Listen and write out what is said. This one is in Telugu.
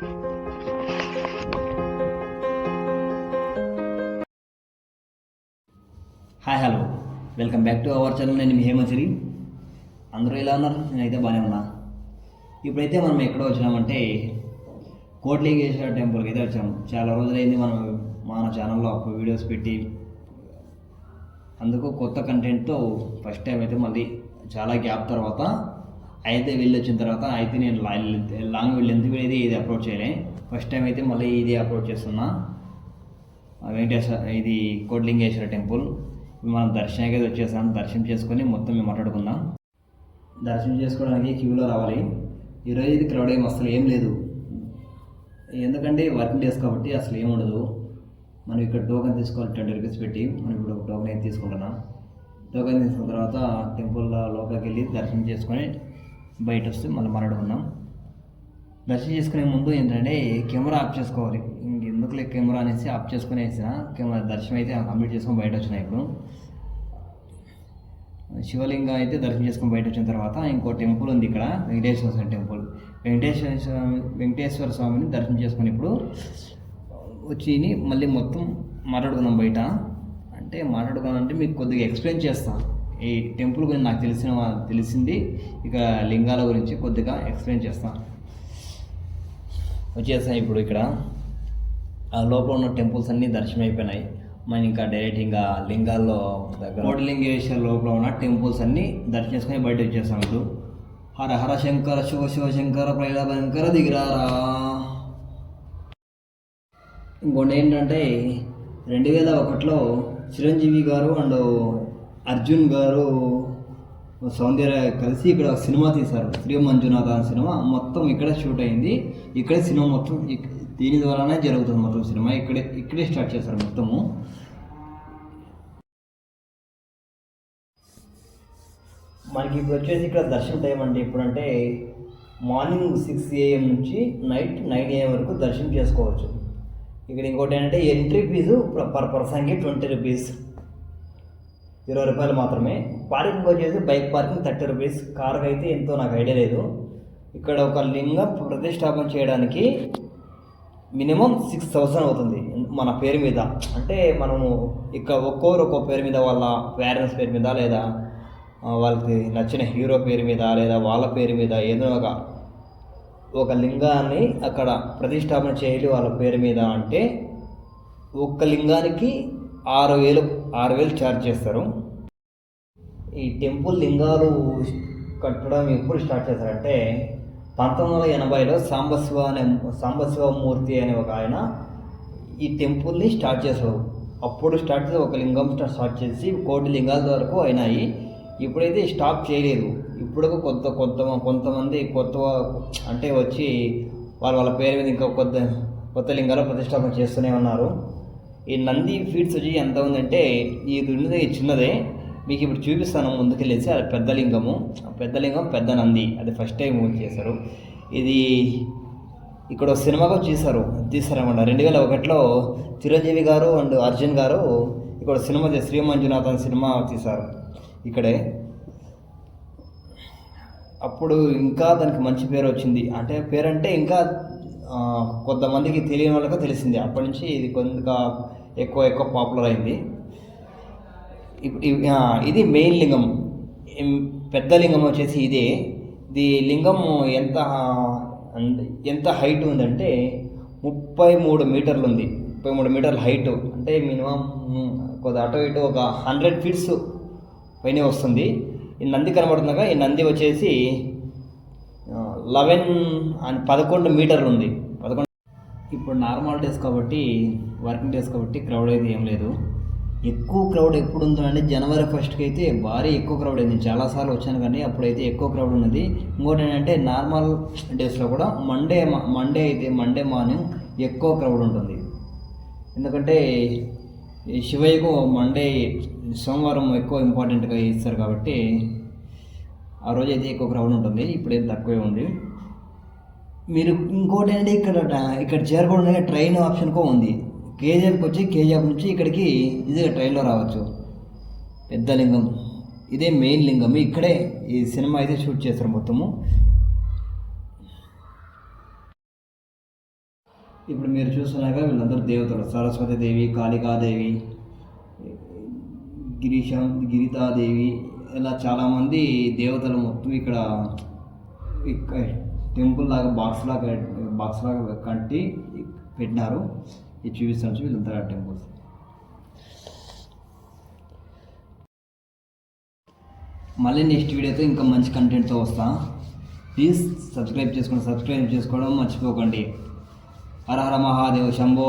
Hi hello welcome back to our channel నేను మీ హేమంచరి అందరూ ఎలా ఉన్నారు? నేనైతే బాగానే ఉన్నా. ఇప్పుడైతే మనం ఎక్కడ వచ్చినామంటే కోట్లింగేశ్వర టెంపుల్కి అయితే వచ్చాము చాలా రోజులైంది మనం మన ఛానల్లో ఒక వీడియోస్ పెట్టి. అందుకు కొత్త కంటెంట్తో ఫస్ట్ టైం అయితే మళ్ళీ చాలా గ్యాప్ తర్వాత అయితే వెళ్ళి వచ్చిన తర్వాత అయితే నేను లాంగ్ వెళ్ళి ఎందుకు వెళ్ళేది ఇది అప్లోడ్ చేయలే. ఫస్ట్ టైం అయితే మళ్ళీ ఇది అప్లోడ్ చేస్తున్నా. ఆ వెంకటేశ్వర ఇది కోట్లింగేశ్వర టెంపుల్ మనం దర్శనానికి అయితే వచ్చేసాం. దర్శనం చేసుకొని మొత్తం మేము మాట్లాడుకుందాం. దర్శనం చేసుకోవడానికి క్యూలో రావాలి. ఈరోజు ఇది క్రౌడ్ ఏం అసలు ఏం లేదు. ఎందుకంటే వర్కింగ్ డేస్ కాబట్టి అసలు ఏం ఉండదు. మనం ఇక్కడ టోకెన్ తీసుకోవాలి ట్వంటీ రూపీస్ పెట్టి. మనం ఇప్పుడు ఒక టోకెన్ అయితే తీసుకుంటున్నాం. టోకెన్ తీసుకున్న తర్వాత టెంపుల్ లోపలికి వెళ్ళి దర్శనం చేసుకొని బయట వస్తే మళ్ళీ మాట్లాడుకుందాం. దర్శనం చేసుకునే ముందు ఏంటంటే కెమెరా ఆఫ్ చేసుకోవాలి? ఇంకెందుకులే కెమెరా అనేసి ఆఫ్ చేసుకుని వేసిన కెమెరా దర్శనం అయితే కంప్లీట్ చేసుకొని బయట వచ్చినాయి ఇప్పుడు. శివలింగం అయితే దర్శనం చేసుకొని బయట వచ్చిన తర్వాత ఇంకో టెంపుల్ ఉంది ఇక్కడ వెంకటేశ్వర స్వామి టెంపుల్. వెంకటేశ్వర స్వామి వెంకటేశ్వర స్వామిని దర్శనం చేసుకుని ఇప్పుడు వచ్చి మళ్ళీ మొత్తం మాట్లాడుకుందాం బయట. అంటే మాట్లాడుకోవాలంటే మీకు కొద్దిగా ఎక్స్ప్లెయిన్ చేస్తాను ఈ టెంపుల్ గురించి నాకు తెలిసిన తెలిసింది. ఇక లింగాల గురించి కొద్దిగా ఎక్స్ప్లెయిన్ చేస్తాను వచ్చేసాయి ఇప్పుడు ఇక్కడ. ఆ లోపల ఉన్న టెంపుల్స్ అన్నీ దర్శనం అయిపోయినాయి మనం ఇంకా డైరెక్ట్ ఇంకా లింగాల్లో దగ్గర కోటలింగేశ్వర లోపల ఉన్న టెంపుల్స్ అన్నీ దర్శనం చేసుకొని బయట వచ్చేసాం ఇప్పుడు. హర హర శంకర శివ శివ శంకర ప్రైల భయంకర దిగిరారా. ఇంకోటి ఏంటంటే రెండు వేల ఒకటిలో చిరంజీవి గారు అండ్ అర్జున్ గారు సౌందర్య కలిసి ఇక్కడ ఒక సినిమా తీశారు. శ్రీ మంజునాథ అనే సినిమా. మొత్తం ఇక్కడే షూట్ అయింది. ఇక్కడే సినిమా మొత్తం దీని ద్వారానే జరుగుతుంది మొత్తం సినిమా. ఇక్కడే ఇక్కడే స్టార్ట్ చేశారు మొత్తము. మనకి ఇప్పుడు వచ్చేసి ఇక్కడ దర్శనం టైం అంటే ఇప్పుడంటే మార్నింగ్ సిక్స్ ఏఎం నుంచి నైట్ నైన్ ఏఎం వరకు దర్శనం చేసుకోవచ్చు. ఇక్కడ ఇంకోటి ఏంటంటే ఎంట్రీ ఫీజు పర్ పర్సన్కి ట్వంటీ రూపీస్ ఇరవై రూపాయలు మాత్రమే. పార్కింగ్ వచ్చేసి బైక్ పార్కింగ్ థర్టీ రూపీస్ కార్కి అయితే ఎంతో నాకు ఐడియా లేదు. ఇక్కడ ఒక లింగం ప్రతిష్టాపన చేయడానికి మినిమం సిక్స్ థౌసండ్ అవుతుంది మన పేరు మీద. అంటే మనము ఇక్కడ ఒక్కొక్కరు ఒక్కో పేరు మీద వాళ్ళ పేరెంట్స్ పేరు మీద లేదా వాళ్ళకి నచ్చిన హీరో పేరు మీద లేదా వాళ్ళ పేరు మీద ఏదో ఒక ఒక లింగాన్ని అక్కడ ప్రతిష్టాపన చేయాలి వాళ్ళ పేరు మీద అంటే ఒక్క లింగానికి ఆరు వేలు ఆరు వేలు ఛార్జ్ చేస్తారు. ఈ టెంపుల్ లింగాలు కట్టడం ఎప్పుడు స్టార్ట్ చేశారంటే పంతొమ్మిది వందల ఎనభైలో సాంబశివ అనే సాంబశివ మూర్తి అనే ఒక ఆయన ఈ టెంపుల్ని స్టార్ట్ చేశాడు అప్పుడు స్టార్ట్ చేసి ఒక లింగం స్టార్ట్ చేసి కోటి లింగాల వరకు అయినాయి. ఇప్పుడైతే స్టాప్ చేయలేదు. ఇప్పుడు కొత్త కొత్త కొంతమంది కొత్త అంటే వచ్చి వాళ్ళ వాళ్ళ పేరు మీద ఇంకా కొత్త కొత్త లింగాలు ప్రతిష్టాపన చేస్తూనే ఉన్నారు. ఈ నంది ఫీడ్స్ వచ్చి ఎంత ఉందంటే ఇది ఉన్నది చిన్నదే. మీకు ఇప్పుడు చూపిస్తాను ముందుకెళ్ళేసి అది పెద్ద లింగము ఆ పెద్ద లింగం పెద్ద నంది. అది ఫస్ట్ టైం చేశారు. ఇది ఇక్కడ సినిమాగా సినిమా తీసారనమాట చేశారు తీశారన్నమాట. రెండు వేల ఒకటిలో చిరంజీవి గారు అండ్ అర్జున్ గారు ఇక్కడ సినిమా శ్రీ మంజునాథన్ సినిమా తీశారు. ఇక్కడే. అప్పుడు ఇంకా దానికి మంచి పేరు వచ్చింది. అంటే పేరంటే ఇంకా కొంతమందికి తెలియని వాళ్ళకి తెలిసింది. అప్పటి నుంచి ఇది కొంత ఎక్కువ ఎక్కువ పాపులర్ అయింది. ఇది మెయిన్ లింగం. పెద్ద లింగం వచ్చేసి ఇదే. ఇది లింగం ఎంత ఎంత హైట్ ఉందంటే ముప్పై మూడు మీటర్లు ఉంది ముప్పై మూడు మీటర్ల హైట్. అంటే మినిమం కొద్ది అటు ఇటు ఒక హండ్రెడ్ ఫీట్స్ పైన వస్తుంది. ఈ నంది కనబడుతుండగా ఈ నంది వచ్చేసి లెవెన్ అండ్ పదకొండు మీటర్లు ఉంది. పదకొండు ఇప్పుడు నార్మల్ డేస్ కాబట్టి వర్కింగ్ డేస్ కాబట్టి క్రౌడ్ అయితే ఏం లేదు. ఎక్కువ క్రౌడ్ ఎప్పుడు ఉందంటే జనవరి ఫస్ట్కి అయితే భారీ ఎక్కువ క్రౌడ్ అయింది. చాలాసార్లు వచ్చాను కానీ అప్పుడైతే ఎక్కువ క్రౌడ్ ఉన్నది. ఇంకోటి ఏంటంటే నార్మల్ డేస్లో కూడా మండే మండే అయితే మండే మార్నింగ్ ఎక్కువ క్రౌడ్ ఉంటుంది. ఎందుకంటే శివయ్యకు మండే సోమవారం ఎక్కువ ఇంపార్టెంట్గా ఇస్తారు కాబట్టి ఆ రోజు అయితే ఎక్కువ క్రౌడ్ ఉంటుంది ఇప్పుడైతే తక్కువే ఉంది. మీరు ఇంకోటి ఏంటంటే ఇక్కడ ఇక్కడ చేరుకోవడానికి ట్రైన్ ఆప్షన్ కూడా ఉంది. కేజీఎఫ్కి వచ్చి కేజీఎఫ్ నుంచి ఇక్కడికి ఈజీగా ట్రైన్లో రావచ్చు. పెద్ద లింగం. ఇదే మెయిన్ లింగం. ఇక్కడే ఈ సినిమా అయితే షూట్ చేస్తారు మొత్తము. ఇప్పుడు మీరు చూస్తున్నాక వీళ్ళందరూ దేవతలు. సరస్వతి దేవి కాళికాదేవి గిరీశం గిరితాదేవి ఇలా చాలామంది దేవతలు మొత్తం ఇక్కడ ఇక్కడ టెంపుల్ లాగా బాక్స్ లాగా బాక్స్ లాగా కట్టి పెట్టినారు. ఇది చూపిస్తాను చూపి వెళ్తారు ఆ టెంపుల్స్. మళ్ళీ నెక్స్ట్ వీడియోతో ఇంకా మంచి కంటెంట్తో వస్తా. ప్లీజ్ సబ్స్క్రైబ్ చేసుకోండి సబ్స్క్రైబ్ చేసుకోవడం మర్చిపోకండి. హర హర మహాదేవ్ శంభో